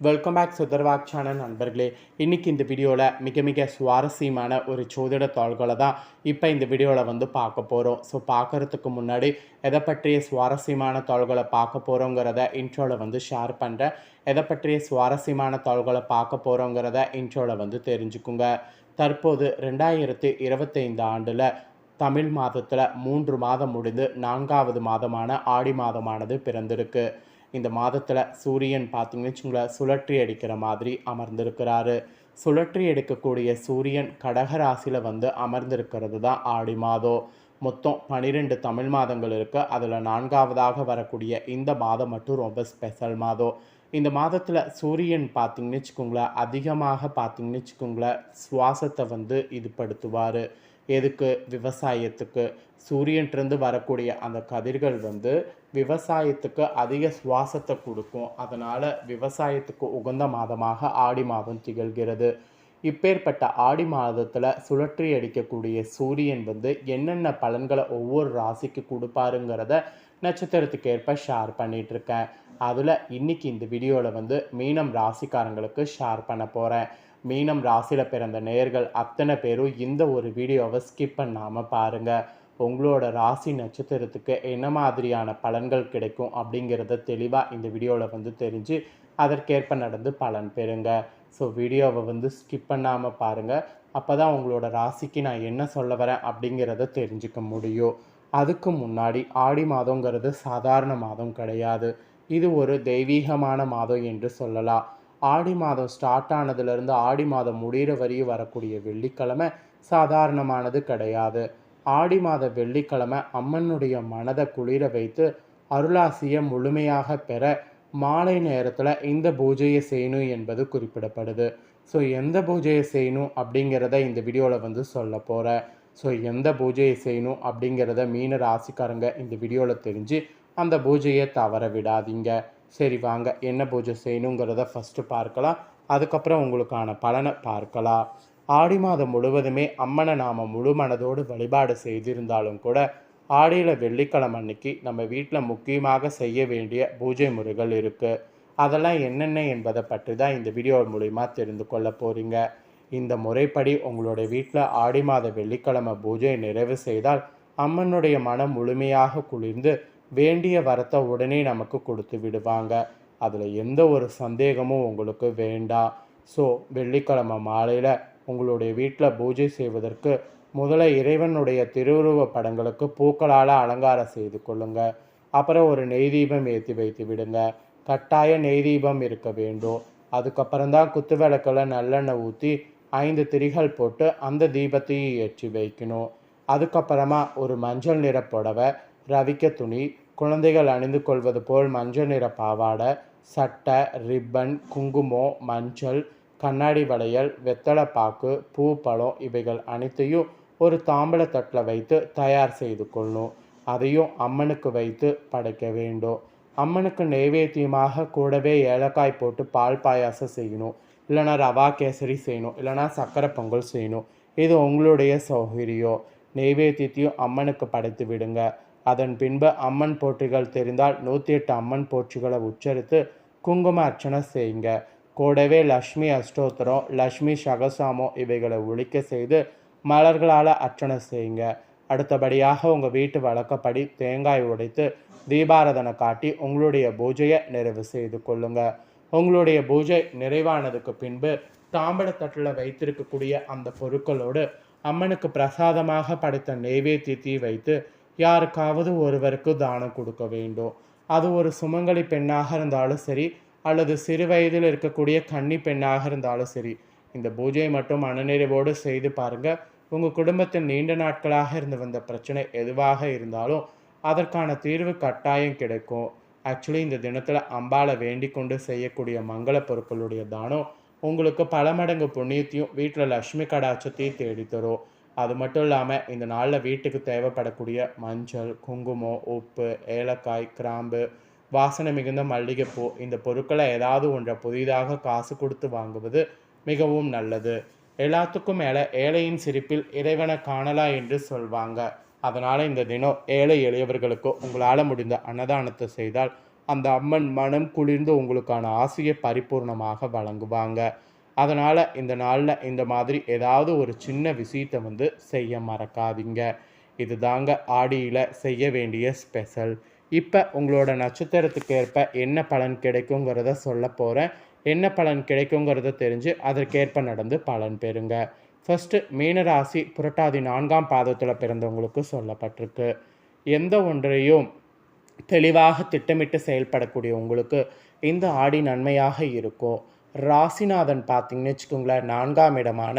Welcome back சுதர்வாக் channel நண்பர்களே. இன்றைக்கி இந்த வீடியோவில் மிக மிக சுவாரஸ்யமான ஒரு சோதிட தாள்களை தான் இப்போ இந்த வீடியோவில் வந்து பார்க்க போகிறோம் ஸோ பார்க்குறதுக்கு முன்னாடி எதை பற்றிய சுவாரஸ்யமான தாள்களை பார்க்க போகிறோங்கிறத இன்ட்ரோவில் வந்து ஷேர் பண்ணுறேன் எதை பற்றிய சுவாரஸ்யமான தாள்களை பார்க்க போகிறோங்கிறத இன்ட்ரோவில் வந்து தெரிஞ்சுக்குங்க. தற்போது ரெண்டாயிரத்தி இருபத்தைந்து ஆண்டில் தமிழ் மாதத்தில் மூன்று மாதம் முடிந்து நான்காவது மாதமான ஆடி மாதமானது பிறந்திருக்கு. இந்த மாதத்தில் சூரியன் பார்த்தீங்கன்னு வச்சுங்களேன் சுழற்றி அடிக்கிற மாதிரி அமர்ந்திருக்கிறாரு. சுழற்றி எடுக்கக்கூடிய சூரியன் கடக ராசியில் வந்து அமர்ந்திருக்கிறது தான் ஆடி மாதம். மொத்தம் பன்னிரெண்டு தமிழ் மாதங்கள் இருக்குது அதில் நான்காவதாக வரக்கூடிய இந்த மாதம் மட்டும் ரொம்ப ஸ்பெஷல் மாதம். இந்த மாதத்தில் சூரியன் பார்த்திங்கன்னு வச்சுக்கோங்களேன் அதிகமாக பார்த்திங்கன்னு வச்சுக்கோங்களேன் சுவாசத்தை வந்து இதுபடுத்துவார் எதுக்கு? விவசாயத்துக்கு. சூரியன்லேருந்து வரக்கூடிய அந்த கதிர்கள் வந்து விவசாயத்துக்கு அதிக சுவாசத்தை கொடுக்கும். அதனால் விவசாயத்துக்கு உகந்த மாதமாக ஆடி மாதம் திகழ்கிறது. இப்பேற்பட்ட ஆடி மாதத்தில் சுழற்றி அடிக்கக்கூடிய சூரியன் வந்து என்னென்ன பலன்களை ஒவ்வொரு ராசிக்கு கொடுப்பாருங்கிறத நட்சத்திரத்துக்கு ஏற்ப ஷேர் பண்ணிகிட்ருக்கேன் அதில் இன்னைக்கு இந்த வீடியோவில் வந்து மீனம் ராசிக்காரங்களுக்கு ஷேர் பண்ண போகிறேன் மீனம் ராசியில் பிறந்த நேயர்கள் அத்தனை பேரும் இந்த ஒரு வீடியோவை ஸ்கிப் பண்ணாமல் பாருங்கள் உங்களோட ராசி நட்சத்திரத்துக்கு என்ன மாதிரியான பலன்கள் கிடைக்கும் அப்படிங்கிறத தெளிவாக இந்த வீடியோவில் வந்து தெரிஞ்சு அதற்கேற்ப நடந்து பலன் பெறுங்க. ஸோ வீடியோவை வந்து ஸ்கிப் பண்ணாமல் பாருங்கள் அப்போ தான் உங்களோட ராசிக்கு நான் என்ன சொல்ல வரேன் அப்படிங்கிறத தெரிஞ்சுக்க முடியும். அதுக்கு முன்னாடி ஆடி மாதங்கிறது சாதாரண மாதம் கிடையாது. இது ஒரு தெய்வீகமான மாதம் என்று சொல்லலாம். ஆடி மாதம் ஸ்டார்ட் ஆனதுலேருந்து ஆடி மாதம் முடிகிற வரையும் வரக்கூடிய வெள்ளிக்கிழமை சாதாரணமானது கிடையாது. ஆடி மாத வெள்ளிக்கிழமை அம்மனுடைய மனதை குளிர வைத்து அருளாசியை முழுமையாக பெற மாலை நேரத்தில் இந்த பூஜையை செய்யணும் என்பது குறிப்பிடப்படுது. ஸோ எந்த பூஜையை செய்யணும் அப்படிங்கிறத இந்த வீடியோவில் வந்து சொல்ல போகிறேன் ஸோ எந்த பூஜையை செய்யணும் அப்படிங்கிறத மீன ராசிக்காரங்க இந்த வீடியோவில் தெரிஞ்சு அந்த பூஜையை தவற விடாதீங்க. சரி வாங்க என்ன பூஜை செய்யணுங்கிறத ஃபஸ்ட்டு பார்க்கலாம். அதுக்கப்புறம் உங்களுக்கான பலனை பார்க்கலாம். ஆடி மாதம் முழுவதுமே அம்மனை நாம் முழு மனதோடு வழிபாடு செய்திருந்தாலும் கூட ஆடியில் வெள்ளிக்கிழமை அன்னைக்கு நம்ம வீட்டில் முக்கியமாக செய்ய வேண்டிய பூஜை முறைகள் இருக்குது அதெல்லாம் என்னென்ன என்பதை பற்றி தான் இந்த வீடியோ மூலிமா தெரிந்து கொள்ள போகிறீங்க இந்த முறைப்படி உங்களுடைய வீட்டில் ஆடி மாத வெள்ளிக்கிழமை பூஜை நிறைவு செய்தால் அம்மனுடைய மனம் முழுமையாக குளிர்ந்து வேண்டிய வரத்தை உடனே நமக்கு கொடுத்து விடுவாங்க. அதில் எந்த ஒரு சந்தேகமும் உங்களுக்கு வேண்டாம் ஸோ வெள்ளிக்கிழமை மாலையில் உங்களுடைய வீட்டில் பூஜை செய்வதற்கு முதல்ல இறைவனுடைய திருவுருவ படங்களுக்கு பூக்களால் அலங்காரம் செய்து கொள்ளுங்க. அப்புறம் ஒரு நெய் தீபம் ஏற்றி வைத்து விடுங்க. கட்டாய நெய் தீபம் இருக்க வேண்டும். அதுக்கப்புறம் தான் குத்து விளக்கில் நல்லெண்ணெய் ஊற்றி ஐந்து திரிகள் போட்டு அந்த தீபத்தையும் ஏற்றி வைக்கணும். அதுக்கப்புறமா ஒரு மஞ்சள் நிற புடவை ரவிக்க துணி குழந்தைகள் அணிந்து கொள்வது போல் மஞ்சள் நிற பாவாடை சட்டை ரிப்பன் குங்குமம் மஞ்சள் கண்ணாடி வளையல் வெத்தலைப்பாக்கு பூ பழம் இவைகள் அனைத்தையும் ஒரு தாம்பழ தட்டில் வைத்து தயார் செய்து கொள்ளணும் அதையும் அம்மனுக்கு வைத்து படைக்க வேண்டும். அம்மனுக்கு நெய்வேத்தியமாக கூடவே ஏலக்காய் போட்டு பால் பாயாசம் செய்யணும். இல்லைனா ரவா கேசரி செய்யணும். இல்லைனா சக்கரை பொங்கல் செய்யணும். இது உங்களுடைய சௌகரியம். நெய்வேத்தியத்தையும் அம்மனுக்கு படைத்து விடுங்க. அதன் பின்பு அம்மன் போற்றிகள் தெரிந்தால் நூற்றி எட்டு அம்மன் போற்றிகளை உச்சரித்து குங்கும அர்ச்சனை செய்யுங்க. கூடவே லக்ஷ்மி அஷ்டோத்திரம் லக்ஷ்மி சகசாமம் இவைகளை ஒழிக்க செய்து மலர்களால் அர்ச்சனை செய்யுங்க. அடுத்தபடியாக உங்கள் வீட்டு வழக்கப்படி தேங்காய் உடைத்து தீபாரதனை காட்டி உங்களுடைய பூஜையை நிறைவு செய்து கொள்ளுங்க. உங்களுடைய பூஜை நிறைவானதுக்கு பின்பு தாம்பழத்தட்டில் வைத்திருக்கக்கூடிய அந்த பொருட்களோடு அம்மனுக்கு பிரசாதமாக படைத்த நெய்வேத்தியத்தை வைத்து யாருக்காவது ஒருவருக்கு தானம் கொடுக்க வேண்டும். அது ஒரு சுமங்கலி பெண்ணாக இருந்தாலும் சரி அல்லது சிறு வயதில் இருக்கக்கூடிய கன்னி பெண்ணாக இருந்தாலும் சரி. இந்த பூஜையை மட்டும் மனநிறைவோடு செய்து பாருங்க. உங்கள் குடும்பத்தில் நீண்ட நாட்களாக இருந்து வந்த பிரச்சனை எதுவாக இருந்தாலும் அதற்கான தீர்வு கட்டாயம் கிடைக்கும். ஆக்சுவலி இந்த தினத்தில் அம்பாளை வேண்டிக் கொண்டு செய்யக்கூடிய மங்கள பொருட்களுடைய தானம் உங்களுக்கு பல மடங்கு புண்ணியத்தையும் வீட்டில் லக்ஷ்மி கடாட்சத்தையும் தேடித்தரும் அது மட்டும் இல்லாமல் இந்த நாளில் வீட்டுக்கு தேவைப்படக்கூடிய மஞ்சள் குங்குமம் உப்பு ஏலக்காய் கிராம்பு வாசனை மிகுந்த மல்லிகைப்பூ இந்த பொருட்களை ஏதாவது ஒன்றை புதிதாக காசு கொடுத்து வாங்குவது மிகவும் நல்லது. எல்லாத்துக்கும் மேலே ஏழையின் சிரிப்பில் இறைவனை காணலாம் என்று சொல்வாங்க. அதனால் இந்த தினம் ஏழை எளியவர்களுக்கு உங்களால் முடிந்த அன்னதானத்தை செய்தால் அந்த அம்மன் மனம் குளிர்ந்து உங்களுக்கான ஆசையை பரிபூர்ணமாக வழங்குவாங்க. அதனால் இந்த நாளில் இந்த மாதிரி ஏதாவது ஒரு சின்ன விஷயத்தை வந்து செய்ய மறக்காதீங்க. இது தாங்க ஆடியில் செய்ய வேண்டிய ஸ்பெஷல். இப்போ உங்களோட நட்சத்திரத்துக்கு ஏற்ப என்ன பலன் கிடைக்குங்கிறத சொல்ல போகிறேன் என்ன பலன் கிடைக்குங்கிறத தெரிஞ்சு அதற்கேற்ப நடந்து பலன் பெறுங்க. ஃபஸ்ட்டு மீனராசி புரட்டாதி நான்காம் பாதத்தில் பிறந்தவங்களுக்கு சொல்லப்பட்டிருக்கு. எந்த ஒன்றையும் தெளிவாக திட்டமிட்டு செயல்படக்கூடிய உங்களுக்கு இந்த ஆடி நன்மையாக இருக்கும். ராசிநாதன் பார்த்திங்கன்னு வச்சுக்கோங்களேன் நான்காம் இடமான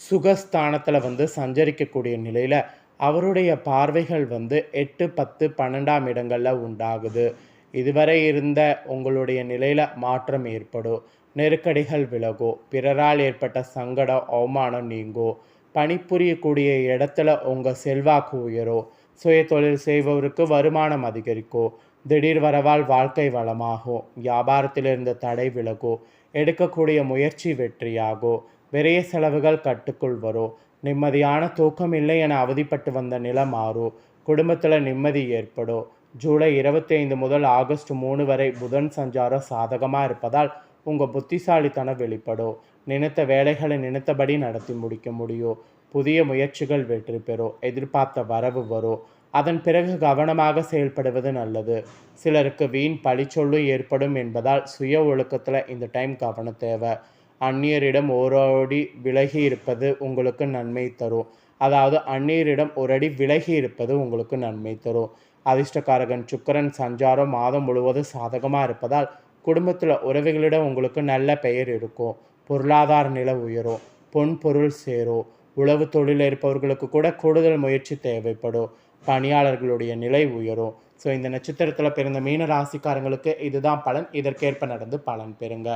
சுகஸ்தானத்தில் வந்து சஞ்சரிக்கக்கூடிய நிலையில் அவருடைய பார்வைகள் வந்து எட்டு பத்து பன்னெண்டாம் இடங்களில் உண்டாகுது. இதுவரை இருந்த உங்களுடைய நிலையில் மாற்றம் ஏற்படும். நெருக்கடிகள் விலகும் பிறரால் ஏற்பட்ட சங்கடம் அவமானம் நீங்கும் பணிபுரியக்கூடிய இடத்துல உங்கள் செல்வாக்கு உயரும் சுய தொழில் செய்பவருக்கு வருமானம் அதிகரிக்கும் திடீர் வரவால் வாழ்க்கை வளமாகும் வியாபாரத்தில் இருந்த தடை விலகும் எடுக்கக்கூடிய முயற்சி வெற்றியாகும் விரைய செலவுகள் கட்டுக்குள் வரும் நிம்மதியான தூக்கம் இல்லை என அவதிப்பட்டு வந்த நிலம் மாறும் குடும்பத்தில் நிம்மதி ஏற்படும் ஜூலை இருபத்தி ஐந்து முதல் ஆகஸ்ட் மூணு வரை புதன் சஞ்சாரம் சாதகமாக இருப்பதால் உங்கள் புத்திசாலித்தனம் வெளிப்படும் நினைத்த வேலைகளை நினைத்தபடி நடத்தி முடிக்க முடியும் புதிய முயற்சிகள் வெற்றி பெறும் எதிர்பார்த்த வரவு வரும் அதன் பிறகு கவனமாக செயல்படுவது நல்லது. சிலருக்கு வீண் பழிச்சொல்லும் ஏற்படும் என்பதால் சுய ஒழுக்கத்தில் இந்த டைம் கவனம் தேவை. அந்நியரிடம் ஓரோடி விலகி இருப்பது உங்களுக்கு நன்மை தரும். அதாவது அந்நியரிடம் ஒரு அடி விலகி இருப்பது உங்களுக்கு நன்மை தரும். அதிர்ஷ்டக்காரகன் சுக்கரன் சஞ்சாரம் மாதம் முழுவதும் சாதகமாக இருப்பதால் குடும்பத்தில் உறவுகளிடம் உங்களுக்கு நல்ல பெயர் இருக்கும். பொருளாதார நிலை உயரும். பொன் பொருள் சேரும். உழவு தொழில் இருப்பவர்களுக்கு கூட கூடுதல் முயற்சி தேவைப்படும். பணியாளர்களுடைய நிலை உயரும். ஸோ இந்த நட்சத்திரத்தில் பிறந்த மீன ராசிக்காரங்களுக்கு இதுதான் பலன். இதற்கேற்ப நடந்து பலன் பெறுங்க.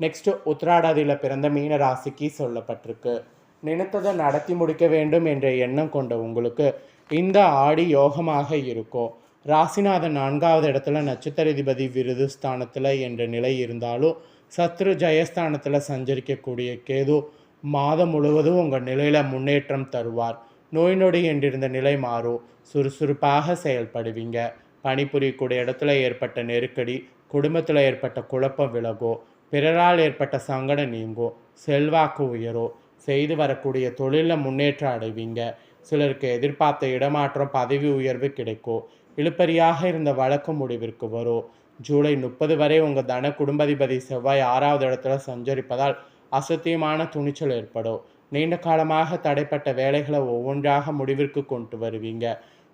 நெக்ஸ்ட் உத்ராடாதியில் பிறந்த மீன ராசிக்கு சொல்லப்பட்டிருக்கு. நினைத்ததை நடத்தி முடிக்க வேண்டும் என்ற எண்ணம் கொண்ட உங்களுக்கு இந்த ஆடி யோகமாக இருக்கும். ராசிநாதன் நான்காவது இடத்துல நட்சத்திரதிபதி விருது ஸ்தானத்தில் என்ற நிலை இருந்தாலும் சத்ரு ஜெயஸ்தானத்தில் சஞ்சரிக்கக்கூடிய கேது மாதம் முழுவதும் உங்கள் நிலையில் முன்னேற்றம் தருவார். நோய் நொடி என்றிருந்த நிலை மாறும் சுறுசுறுப்பாக செயல்படுவீங்க. பணிபுரியக்கூடிய இடத்துல ஏற்பட்ட நெருக்கடி குடும்பத்தில் ஏற்பட்ட குழப்பம் விலகும் பிறரால் ஏற்பட்ட சங்கடம் நீங்கும் செல்வாக்கு உயரும் செய்து வரக்கூடிய தொழிலில் முன்னேற்றம் அடைவீங்க. சிலருக்கு எதிர்பார்த்த இடமாற்றம் பதவி உயர்வு கிடைக்கும் இழுப்பறியாக இருந்த வழக்கு முடிவிற்கு வரும் ஜூலை முப்பது வரை உங்கள் தன குடும்பாதிபதி செவ்வாய் ஆறாவது இடத்துல சஞ்சரிப்பதால் அசத்தியமான துணிச்சல் ஏற்படும் நீண்ட காலமாக தடைப்பட்ட வேலைகளை ஒவ்வொன்றாக முடிவிற்கு கொண்டு வருவீங்க.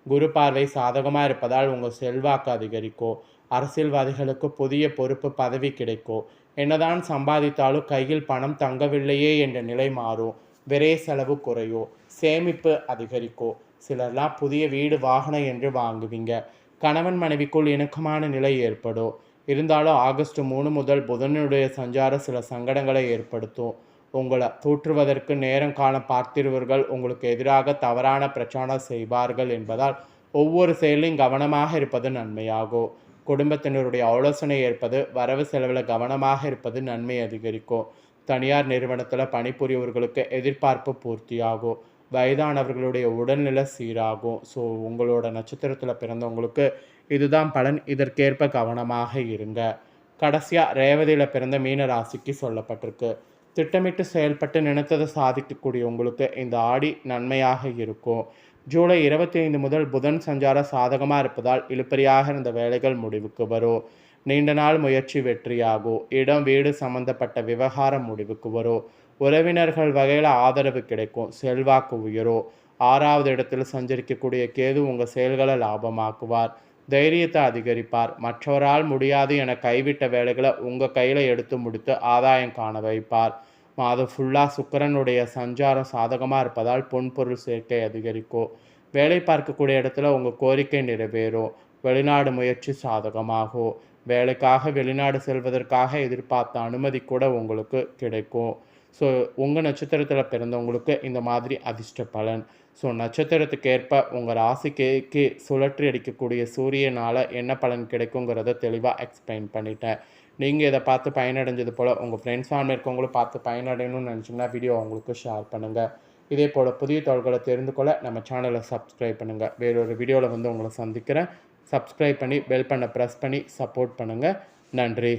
குரு பார்வை சாதகமாக இருப்பதால் உங்கள் செல்வாக்கு அதிகரிக்கும் அரசியல்வாதிகளுக்கு புதிய பொறுப்பு பதவி கிடைக்கும் என்னதான் சம்பாதித்தாலும் கையில் பணம் தங்கவில்லையே என்ற நிலை மாறும். விரை செலவு குறையும் சேமிப்பு அதிகரிக்கும் சிலர்லாம் புதிய வீடு வாகனம் என்று வாங்குவீங்க. கணவன் மனைவிக்குள் இணக்கமான நிலை ஏற்படும். இருந்தாலும் ஆகஸ்ட் மூணு முதல் புதனுடைய சஞ்சாரம் சில சங்கடங்களை ஏற்படுத்தும். உங்களை தூற்றுவதற்கு நேரம் காண பார்த்திருவர்கள் உங்களுக்கு எதிராக தவறான பிரச்சாரம் செய்வார்கள் என்பதால் ஒவ்வொரு செயலையும் கவனமாக இருப்பது நன்மையாகும் குடும்பத்தினருடைய ஆலோசனை ஏற்பது வரவு செலவில் கவனமாக இருப்பது நன்மை அதிகரிக்கும் தனியார் நிறுவனத்தில் பணிபுரியவர்களுக்கு எதிர்பார்ப்பு பூர்த்தியாகும் வயதானவர்களுடைய உடல்நிலை சீராகும் ஸோ உங்களோட நட்சத்திரத்தில் பிறந்தவங்களுக்கு இதுதான் பலன். இதற்கேற்ப கவனமாக இருங்க. கடைசியாக ரேவதியில் பிறந்த மீன ராசிக்கு சொல்லப்பட்டிருக்கு. திட்டமிட்டு செயல்பட்டு நினைத்ததை சாதிக்கக்கூடிய உங்களுக்கு இந்த ஆடி நன்மையாக இருக்கும். ஜூலை இருபத்தி ஐந்து முதல் புதன் சஞ்சார சாதகமாக இருப்பதால் இழுப்பறியாக இருந்த வேலைகள் முடிவுக்கு வரும். நீண்ட நாள் முயற்சி வெற்றியாகும். இடம் வீடு சம்பந்தப்பட்ட விவகாரம் முடிவுக்கு வரும். உறவினர்கள் வகையில் ஆதரவு கிடைக்கும். செல்வாக்கு உயரும். ஆறாவது இடத்தில் சஞ்சரிக்கக்கூடிய கேது உங்கள் செயல்களை லாபமாக்குவார். தைரியத்தை அதிகரிப்பார். மற்றவரால் முடியாது என கைவிட்ட வேலைகளை உங்கள் கையில் எடுத்து முடித்து ஆதாயம் காண வைப்பார். மாதம் ஃபுல்லாக சுக்கரனுடைய சஞ்சாரம் சாதகமாக இருப்பதால் பொன்பொருள் சேர்க்கை அதிகரிக்கும். வேலை பார்க்கக்கூடிய இடத்துல உங்கள் கோரிக்கை நிறைவேறும். வெளிநாடு முயற்சி சாதகமாகும். வேலைக்காக வெளிநாடு செல்வதற்காக எதிர்பார்த்த அனுமதி கூட உங்களுக்கு கிடைக்கும். ஸோ உங்கள் நட்சத்திரத்தில் பிறந்தவங்களுக்கு இந்த மாதிரி அதிர்ஷ்ட பலன். ஸோ நட்சத்திரத்துக்கு ஏற்ப உங்கள் ராசிக்கு சுழற்றி அடிக்கக்கூடிய சூரியனால் என்ன பலன் கிடைக்குங்கிறத தெளிவாக எக்ஸ்பிளைன் பண்ணிட்டேன். நீங்கள் இதை பார்த்து பயனடைஞ்சது போல் உங்கள் ஃப்ரெண்ட்ஸ் ஃபேமிலி இருக்கவங்களும் பார்த்து பயனடையணும்னு நினச்சிங்கன்னா வீடியோ அவங்களுக்கு ஷேர் பண்ணுங்கள் இதே போல் புதிய தகவல்களை தெரிந்து கொள்ள நம்ம சேனலை சப்ஸ்கிரைப் பண்ணுங்கள் வேறொரு வீடியோவில் வந்து உங்களை சந்திக்கிறேன். சப்ஸ்கிரைப் பண்ணி பெல் பண்ண ப்ரெஸ் பண்ணி சப்போர்ட் பண்ணுங்கள் நன்றி.